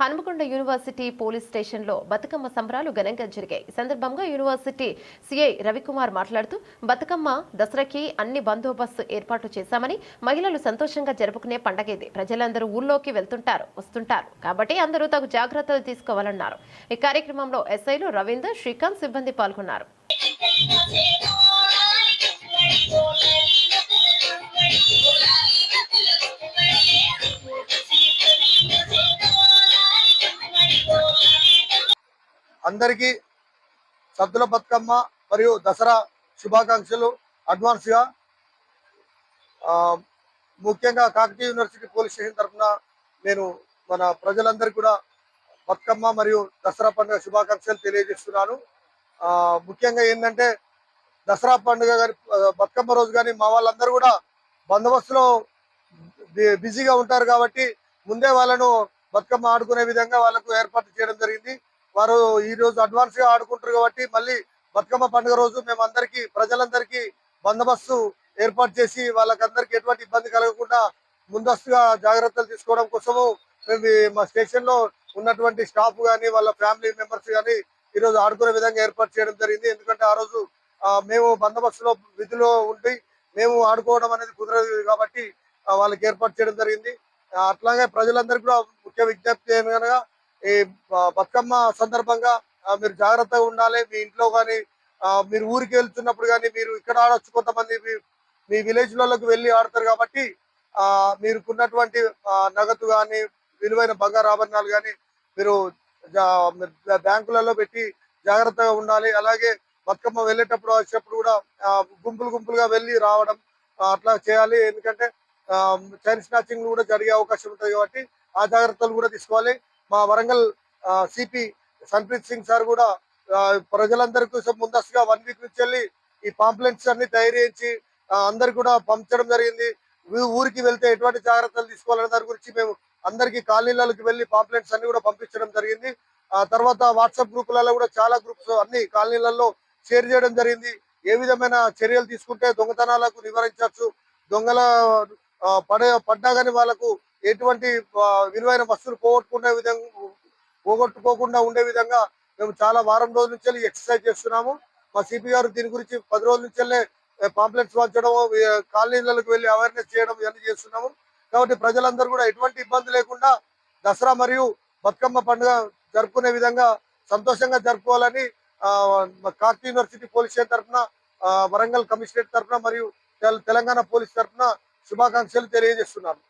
Hanumakonda university police స్టేషన్లో బతుకమ్మ సంబరాలు ఘనంగా జరిగాయి. ఈ సందర్భంగా యూనివర్సిటీ సిఐ రవికుమార్ మాట్లాడుతూ బతుకమ్మ దసరాకి అన్ని బందోబస్తు ఏర్పాటు చేశామని మహిళలు సంతోషంగా జరుపుకునే పండగ ఇది. ప్రజలందరూ ఊళ్ళోకి వెళ్తుంటారు వస్తుంటారు. కాబట్టి అందరూ తగు జాగ్రత్తలు తీసుకోవాలన్నారు. ఈ కార్యక్రమంలో ఎస్ఐలు రవీందర్ శ్రీకాంత్ సిబ్బంది పాల్గొన్నారు. అందరికీ సద్దుల బతుకమ్మ మరియు దసరా శుభాకాంక్షలు. అడ్వాన్స్గా ముఖ్యంగా కాకతీయ యూనివర్సిటీ పోలీస్ స్టేషన్ తరఫున నేను మన ప్రజలందరికీ కూడా బతుకమ్మ మరియు దసరా పండుగ శుభాకాంక్షలు తెలియజేస్తున్నాను. ముఖ్యంగా ఏంటంటే దసరా పండుగ కానీ బతుకమ్మ రోజు కానీ మా వాళ్ళందరూ కూడా బందోబస్తులో బిజీగా ఉంటారు కాబట్టి ముందే వాళ్ళను బతుకమ్మ ఆడుకునే విధంగా వాళ్ళకు ఏర్పాటు చేయడం జరిగింది. వారు ఈ రోజు అడ్వాన్స్గా ఆడుకుంటారు కాబట్టి మళ్ళీ బతుకమ్మ పండుగ రోజు మేము ప్రజలందరికీ బందోబస్తు ఏర్పాటు చేసి వాళ్ళకందరికీ ఎటువంటి ఇబ్బంది కలగకుండా ముందస్తుగా జాగ్రత్తలు తీసుకోవడం కోసము మేము మా స్టేషన్లో ఉన్నటువంటి స్టాఫ్ కానీ వాళ్ళ ఫ్యామిలీ మెంబర్స్ కానీ ఈ రోజు ఆడుకునే విధంగా ఏర్పాటు చేయడం జరిగింది. ఎందుకంటే ఆ రోజు మేము బందోబస్తులో విధిలో ఉండి మేము ఆడుకోవడం అనేది కుదరదు కాబట్టి వాళ్ళకి ఏర్పాటు చేయడం జరిగింది. అట్లాగే ప్రజలందరికీ కూడా ముఖ్య విజ్ఞప్తి ఏమనగా ఈ బతుకమ్మ సందర్భంగా మీరు జాగ్రత్తగా ఉండాలి. మీ ఇంట్లో కానీ మీరు ఊరికి వెళ్తున్నప్పుడు కానీ మీరు ఇక్కడ ఆడొచ్చు. కొంతమంది మీ- మీ వెళ్ళి ఆడతారు కాబట్టి మీరుకున్నటువంటి నగదు కానీ విలువైన బంగారు ఆభరణాలు కానీ మీరు జా- బ్యాంకులలో పెట్టి జాగ్రత్తగా ఉండాలి. అలాగే బతుకమ్మ వెళ్ళేటప్పుడు వచ్చేటప్పుడు కూడా గుంపులు గుంపులుగా వెళ్ళి రావడం అట్లా చేయాలి. ఎందుకంటే చైన్ స్నాచింగ్ కూడా జరిగే అవకాశం ఉంటుంది కాబట్టి ఆ జాగ్రత్తలు కూడా తీసుకోవాలి. మా వరంగల్ సిపి సన్ప్రీత్ సింగ్ సార్ కూడా ప్రజలందరికీ ప్రజలందరి కోసం ముందస్తుగా వన్ వీక్ నుంచి వెళ్ళి ఈ పాంప్లెంట్స్ అన్ని తయారు చేయించి అందరు అందరికి కూడా పంపించడం జరిగింది. ఊరికి వెళ్తే ఎటువంటి జాగ్రత్తలు తీసుకోవాలనే దాని గురించి మేము అందరికి కాలనీలకి వెళ్ళి పాంప్లెంట్స్ అన్ని కూడా పంపించడం జరిగింది. ఆ తర్వాత వాట్సాప్ గ్రూపులలో కూడా చాలా గ్రూప్స్ అన్ని కాలనీలలో షేర్ చేయడం జరిగింది. ఏ విధమైన చర్యలు తీసుకుంటే దొంగతనాలకు నివారించవచ్చు. దొంగల పడే పడ్డా కానీ వాళ్ళకు ఎటువంటి విలువైన వస్తువులు పోగొట్టుకునే విధంగా పోగొట్టుకోకుండా ఉండే విధంగా మేము చాలా వారం రోజుల నుంచి ఎక్సర్సైజ్ చేస్తున్నాము. మా సిపి గారు దీని గురించి పది రోజుల నుంచి పాంప్లెట్స్ పంచడం కాలనీలకు వెళ్ళి అవేర్నెస్ చేయడం ఇవన్నీ చేస్తున్నాము. కాబట్టి ప్రజలందరూ కూడా ఎటువంటి ఇబ్బంది లేకుండా దసరా మరియు బతుకమ్మ పండుగ జరుపుకునే విధంగా సంతోషంగా జరుపుకోవాలని కార్తీ యూనివర్సిటీ పోలీస్ స్టేషన్ తరఫున వరంగల్ కమిషనరేట్ తరఫున మరియు తెల- తెలంగాణ పోలీస్ తరఫున శుభాకాంక్షలు తెలియజేస్తున్నాను.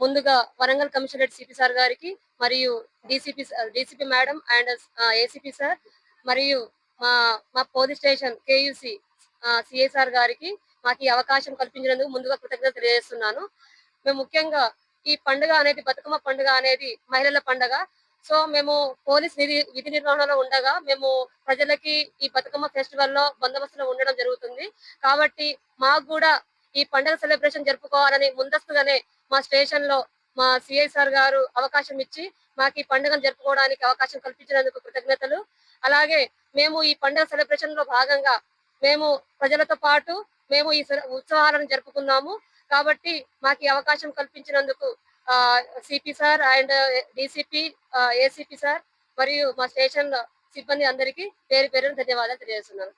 ముందుగా వరంగల్ కమిషనరేట్ సిపి సార్ గారికి మరియు DCP DCP madam and ACP sir మరియు మా మా పోలీస్ స్టేషన్ కేయుసి సిఐసార్ గారికి మాకు ఈ అవకాశం కల్పించినందుకు ముందుగా కృతజ్ఞత తెలియజేస్తున్నాను. మేము ముఖ్యంగా ఈ పండుగ అనేది బతుకమ్మ పండుగ అనేది మహిళల పండుగ. సో మేము పోలీస్ నిధి విధి నిర్వహణలో ఉండగా మేము ప్రజలకి ఈ బతుకమ్మ ఫెస్టివల్లో బందోబస్తులో ఉండడం జరుగుతుంది. కాబట్టి మాకు కూడా ఈ పండుగ సెలబ్రేషన్ జరుపుకోవాలని ముందస్తుగానే మా స్టేషన్లో మా సిఐ సార్ గారు అవకాశం ఇచ్చి మాకు ఈ పండుగను జరుపుకోవడానికి అవకాశం కల్పించినందుకు కృతజ్ఞతలు. అలాగే మేము ఈ పండుగ సెలబ్రేషన్లో భాగంగా మేము ప్రజలతో పాటు మేము ఈ ఉత్సవాలను జరుపుకున్నాము. కాబట్టి మాకు ఈ అవకాశం కల్పించినందుకు CP sir and DCP ACP sir మరియు మా స్టేషన్ సిబ్బంది అందరికీ పేరు పేరు ధన్యవాదాలు తెలియజేస్తున్నాను.